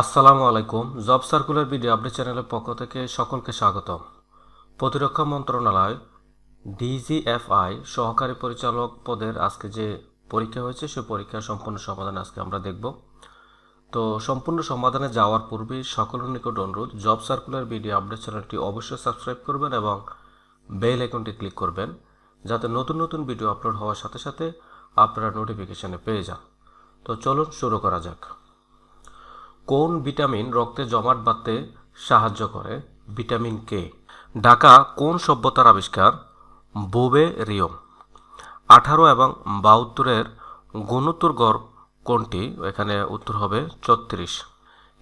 আসসালামু আলাইকুম। Job circular video update চ্যানেলের পক্ষ থেকে সকলকে স্বাগতম। প্রতিরক্ষা মন্ত্রণালয়, ডিজিএফআই সহকারী পরিচালক পদের আজকে যে পরীক্ষা হয়েছে সেই পরীক্ষার সম্পূর্ণ সমাধান আজকে আমরা দেখব। তো সম্পূর্ণ সমাধানে যাওয়ার পূর্বে সকলের নিকট অনুরোধ, জব সার্কুলার ভিডিও আপডেট চ্যানেলটি অবশ্যই সাবস্ক্রাইব করবেন এবং বেল আইকনটি ক্লিক করবেন, যাতে নতুন নতুন ভিডিও আপলোড হওয়ার সাথে সাথে আপনারা নোটিফিকেশনে পেয়ে যান। তো চলুন শুরু করা যাক। কোন ভিটামিন রক্তে জমাট বাঁধতে সাহায্য করে? Vitamin K? ঢাকা কোন সভ্যতার আবিষ্কার? বোবে রিও আঠারো এবং বাহাত্তরের গুণোত্তর গড় কোনটি? এখানে উত্তর হবে ছত্রিশ।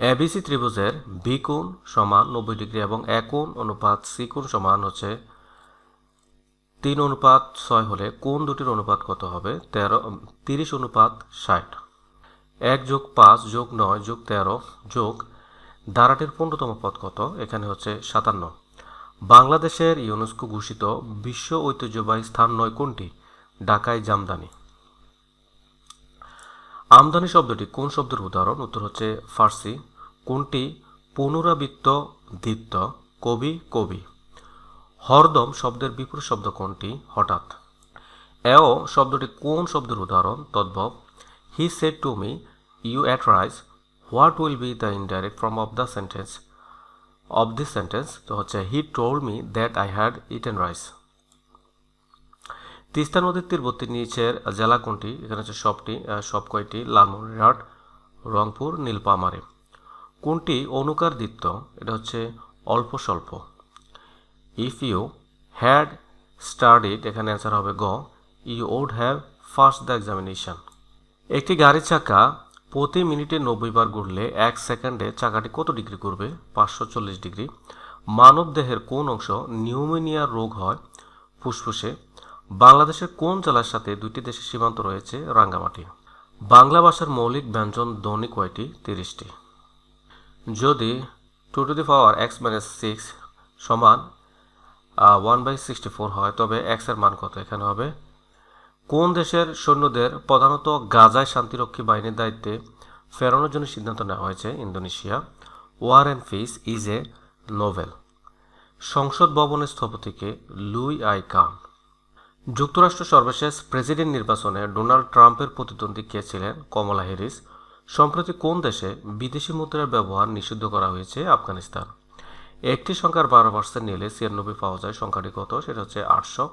এবিসি ত্রিভুজের বি কোণ সমান নব্বই ডিগ্রি এবং এ কোণ অনুপাত সি কোণ সমান হচ্ছে তিন অনুপাত ছয় হলে কোন দুটির অনুপাত কত হবে? তেরো, তিরিশ অনুপাত ষাট। এক যোগ পাঁচ যোগ নয় যোগ তেরো যোগ ধারাটির পনেরোতম পদ কত? এখানে হচ্ছে সাতান্ন। বাংলাদেশের ইউনেস্কো ঘোষিত বিশ্ব ঐতিহ্যবাহী স্থান নয় কোনটি? ঢাকায় জামদানি। আমদানি শব্দটি কোন শব্দের উদাহরণ? উত্তর হচ্ছে ফার্সি। কোনটি? পুনরাবৃত্ত দ্বিত্ব কবি কবি। হরদম শব্দের বিপরীত শব্দ কোনটি? হঠাৎ। এও শব্দটি কোন শব্দের উদাহরণ? তদ্ভব। He said to me ate rice what will be the indirect form of the sentence of this sentence তো হচ্ছে he told me that I had eaten rice Teesta নদীর তীরবর্তী নিচের জেলা কোনটি? এখানে হচ্ছে সবটি সব কয়টি? লালমনিরহাট, রংপুর নীলপামারে কোনটি অনুকার দ্বিত্ব এটা হচ্ছে অল্প স্বল্প। ইফ ইউ হ্যাড স্টাডিড এখানে অ্যান্সার হবে গ you would have first the examination একটি গাড়ির চাকা প্রতি মিনিটে নব্বই বার ঘুরলে এক সেকেন্ডে চাকাটি কত ডিগ্রি ঘুরবে? পাঁচশো চল্লিশ ডিগ্রি। মানব দেহের কোন অংশ নিউমোনিয়া রোগ হয়? ফুসফুসে। বাংলাদেশের কোন জেলার সাথে দুইটি দেশের সীমান্ত রয়েছে? রাঙ্গামাটি। বাংলা ভাষার মৌলিক ব্যঞ্জন ধ্বনি কয়টি? তিরিশটি। যদি two to the power X minus six সমান ওয়ান বাই সিক্সটি ফোর হয়, তবে এক্সের মান কত? এখানে হবে কোন দেশের সৈন্যদের প্রধানত গাজায় শান্তিরক্ষী বাহিনীর দায়িত্বে ফেরানোর জন্য সিদ্ধান্ত নেওয়া হয়েছে Indonesia? War and Peace is a novel সংসদ ভবনের স্থপতিকে লুই আই কান যুক্তরাষ্ট্র সর্বশেষ প্রেসিডেন্ট নির্বাচনে ডোনাল্ড ট্রাম্পের প্রতিদ্বন্দ্বী কে ছিলেন? Kamala Harris. সম্প্রতি কোন দেশে বিদেশি মুদ্রার ব্যবহার নিষিদ্ধ করা হয়েছে? আফগানিস্তান। একটি সংখ্যার বারো পার্সেন্ট নিলে ছিয়ানব্বই পাওয়া যায় সংখ্যাটি কত? সেটা হচ্ছে আটশো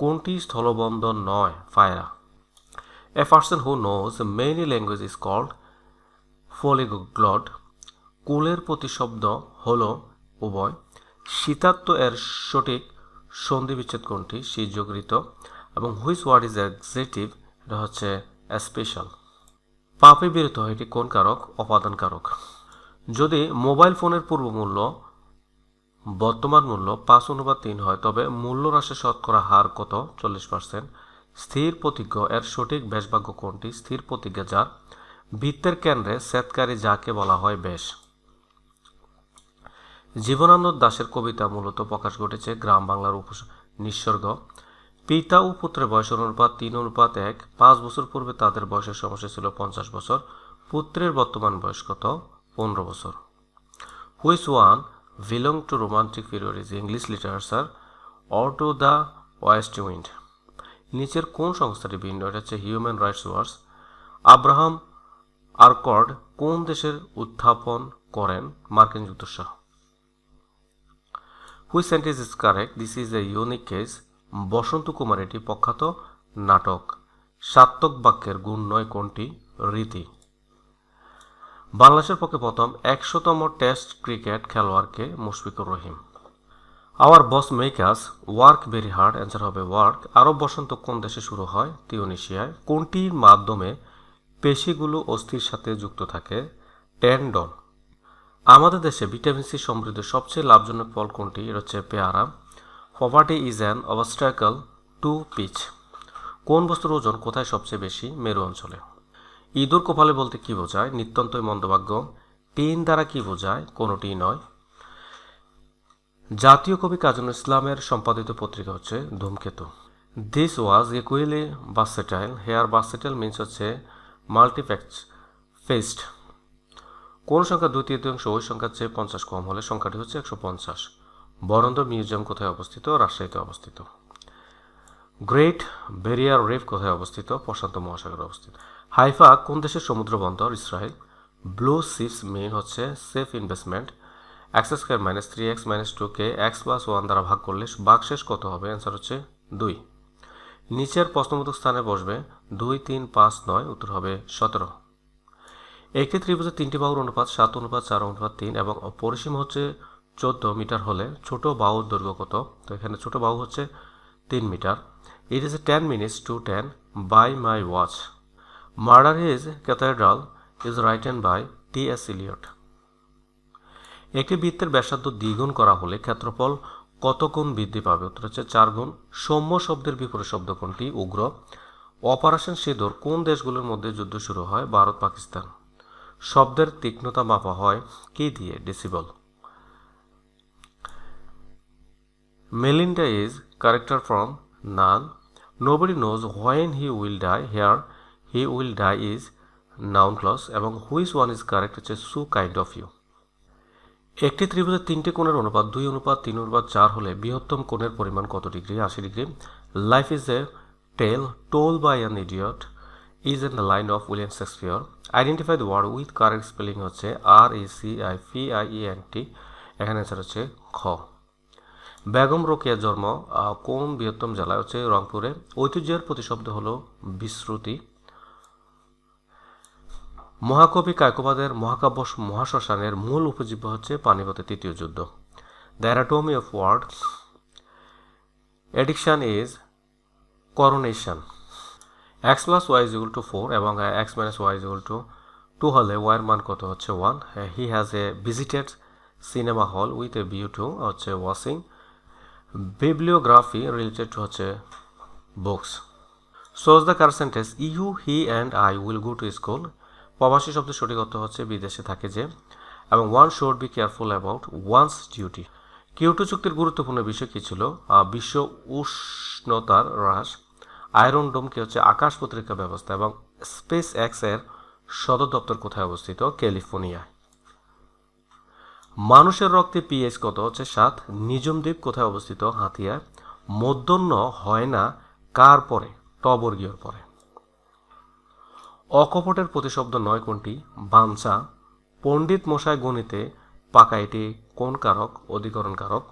কোনটি স্থলবন্দর নয়? ফায়রা। A person who knows many language is called polyglot কুলের প্রতিশব্দ হল, উভয়। শীতাত্ম এর সঠিক সন্ধি বিচ্ছেদ কোনটি? শীতযোগৃত এবং হুইচ ওয়ার্ড ইজ এক্সেটিভ এটা হচ্ছে স্পেশাল পাপে বিরত হয় এটি কোন কারক? অপাদান কারক। যদি মোবাইল ফোনের পূর্ব মূল্য বর্তমান মূল্য পাঁচ অনুপাত তিন হয়, তবে মূল্য হ্রাসের শতকরা হার কত? চল্লিশ পার্সেন্ট স্থির প্রতিজ্ঞ এর সঠিক বেশভাগ্য কোনটি? স্থির প্রতিজ্ঞা যার? বৃত্তের কেন্দ্রে সেতকারী যাকে বলা হয় বেশ। জীবনানন্দ দাশের কবিতা মূলত প্রকাশ ঘটেছে গ্রাম বাংলার উপ নিঃসর্গ। পিতা ও পুত্রের বয়সের অনুপাত তিন, অনুপাত এক। পাঁচ বছর পূর্বে তাদের বয়সের সমস্যা ছিল পঞ্চাশ বছর। পুত্রের বর্তমান বয়স কত? পনেরো বছর। Which one belong to romantic period is English literature or to the west wind. নিচের কোন সংস্থাটি ভিন্ন? এটা হচ্ছে Human Rights Watch Abraham Accord কোন দেশের উত্থাপন করেন? মার্কিন যুক্তরাষ্ট্র which sentence is correct this is a unique case বসন্ত কুমার এটি প্রখ্যাত নাটক। সাত্তক বাক্যের গুণ নয় কোনটি? রীতি। বাংলাদেশের পক্ষে প্রথম একশোতম টেস্ট ক্রিকেট খেলোয়াড়কে Mushfiqur Rahim. Our boss makes us work very hard answer হবে ওয়ার্ক আরব বসন্ত কোন দেশে শুরু হয়? তিউনিশিয়ায়। কোনটির মাধ্যমে পেশিগুলো অস্থির সাথে যুক্ত থাকে? টেন্ডন আমাদের দেশে ভিটামিন সি সমৃদ্ধ সবচেয়ে লাভজনক ফল কোনটি? হচ্ছে পেয়ারা। Poverty is an obstacle to peace কোন বস্তুর ওজন কোথায় সবচেয়ে বেশি? মেরু অঞ্চলে। ইঁদুর কপালে বলতে কি বোঝায়? নিত্যন্তই মন্দভাগ্য। টিন দ্বারা কি বোঝায়? কোনোটিই নয়। জাতীয় কবি কাজী ইসলামের সম্পাদিত পত্রিকা হচ্ছে ধূমকেতু। This was equally versatile here versatile means হচ্ছে মাল্টিফ্যাক্স ফেস্ট কোন সংখ্যা দুই তৃতীয়াংশ ওই সংখ্যার চেয়ে পঞ্চাশ কম হলে সংখ্যাটি হচ্ছে একশো পঞ্চাশ। বরন্দ মিউজিয়াম কোথায় অবস্থিত? রাজশাহীতে অবস্থিত। গ্রেট ব্যারিয়ার রেফ কোথায় অবস্থিত? প্রশান্ত মহাসাগরে অবস্থিত। হাইফা কোন দেশের সমুদ্র বন্দর? ইসরায়েল। ব্লু সিপস মেইন হচ্ছে safe investment. X square minus three, X minus two কে এক্স প্লাস ওয়ান দ্বারা ভাগ করলে বাকশেষ কত হবে? অ্যান্সার হচ্ছে দুই। নিচের প্রশ্নবোধক স্থানে বসবে দুই, তিন, পাঁচ, নয়, উত্তর হবে সতেরো। একটি ত্রিভুজের তিনটি বাহুর অনুপাত সাত অনুপাত চার, অনুপাত তিন এবং পরিসীম হচ্ছে চোদ্দ মিটার হলে ছোট বাহুর দৈর্ঘ্য কত? তো এখানে ছোট বাহু হচ্ছে তিন metre. It is a ten minutes to ten by my watch is cathedral is written by T S Eliot একটি বৃত্তের ব্যাসার্ধ দ্বিগুণ করা হলে ক্ষেত্রফল কত গুণ বৃদ্ধি পাবে? উত্তর হচ্ছে চার গুণ। সৌম্য শব্দের বিপরীত শব্দ কোনটি? উগ্র। অপারেশন সিঁদুর কোন দেশগুলোর মধ্যে যুদ্ধ শুরু হয়? ভারত, পাকিস্তান। শব্দের তীক্ষ্ণতা মাপা হয় কি দিয়ে? Decibel Melinda is character from none nobody knows when he will die here he will die is noun clause এবং হুইচ ওয়ান ইজ কারেক্ট হচ্ছে সু কাইন্ড অফ ইউ একটি ত্রিভুজের তিনটি কোণের অনুপাত, দুই অনুপাত, তিন অনুপাত, চার হলে বৃহত্তম কোণের পরিমাণ কত ডিগ্রি? আশি degree. Life is a tale told by an idiot is in the line of William Shakespeare identify the word with correct spelling হচ্ছে R A C I P I E N T এখানে answer হচ্ছে খ। বেগম রোকেয়ার জন্ম কোন বৃহত্তম জেলায়? হচ্ছে রংপুরে। ঐতিহ্যের প্রতিশব্দ হলো বিশ্রুতি মহাকবি কায়কোবাদের মহাকাব্য মহাশ্মশানের মূল উপজীব্য হচ্ছে পানিপথের তৃতীয় যুদ্ধ। The anatomy of words addiction is coronation X plus Y is two four এবং X minus Y is two two হলে ওয়াইয়ের মান কত হচ্ছে one he has a visited cinema hall with a view to হচ্ছে ওয়াশিং বিবলিওগ্রাফি রিলেটেড টু হচ্ছে books choose the correct sentence you he and I will go to school প্রবাসী শব্দের সঠিক অর্থ হচ্ছে বিদেশে থাকে যে, এবং one should be careful about one's duty Kyoto চুক্তির গুরুত্বপূর্ণ বিষয় কী ছিল? বিশ্ব উষ্ণতার হ্রাস আয়রন ডোম কি হচ্ছে? আকাশ প্রতিরক্ষা ব্যবস্থা, এবং স্পেস এক্সের সদর দপ্তর কোথায় অবস্থিত? ক্যালিফোর্নিয়ায় মানুষের রক্তে পিএইচ কত হচ্ছে? সাত। নিজম দ্বীপ কোথায় অবস্থিত? হাতিয়ায় মধ্যন্য হয় না, কার পরে? টবর্গীয়র পরে। অকপটের প্রতিশব্দ নয় কোনটি? বাঞ্ছা। পণ্ডিত মশায় গণিতে পাকা এটি কোন কারক? অধিকরণ কারক।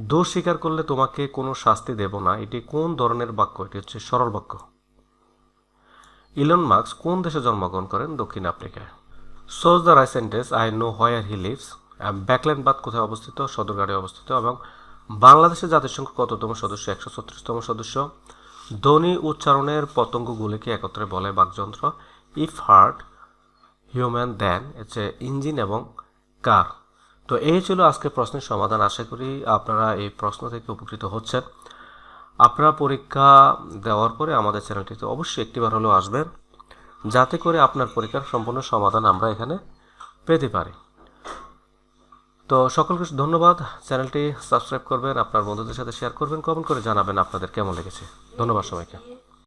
দোষ স্বীকার করলে তোমাকে কোনো শাস্তি দেব না। এটি কোন ধরনের বাক্য? এটি হচ্ছে সরল বাক্য। ইলন মার্কস কোন দেশে জন্মগ্রহণ করেন? দক্ষিণ আফ্রিকায়। Choose the right sentence I know where he lives ব্যাকল্যান্ড বাদ কোথায় অবস্থিত? সদরঘাটে অবস্থিত। এবং বাংলাদেশের জাতিসংঘ কততম সদস্য? একশো ছত্রিশতম সদস্য। ধ্বনি উচ্চারণের পতঙ্গগুলিকে একত্রে বলে বাকযন্ত্র ইফ হার্ট হিউম্যান দেন হচ্ছে ইঞ্জিন এবং কার তো এই ছিল আজকের প্রশ্নের সমাধান। আশা করি আপনারা এই প্রশ্ন থেকে উপকৃত হচ্ছেন। আপনারা পরীক্ষা দেওয়ার পরে আমাদের চ্যানেলটিতে অবশ্যই একটিবার হলেও আসবেন, যাতে করে আপনার পরীক্ষার সম্পূর্ণ সমাধান আমরা এখানে পেতে পারি। তো সকলকে ধন্যবাদ। চ্যানেলটি সাবস্ক্রাইব করবেন, আপনার বন্ধুদের সাথে শেয়ার করবেন, কমেন্ট করে জানাবেন আপনাদের কেমন লেগেছে। ধন্যবাদ সবাইকে।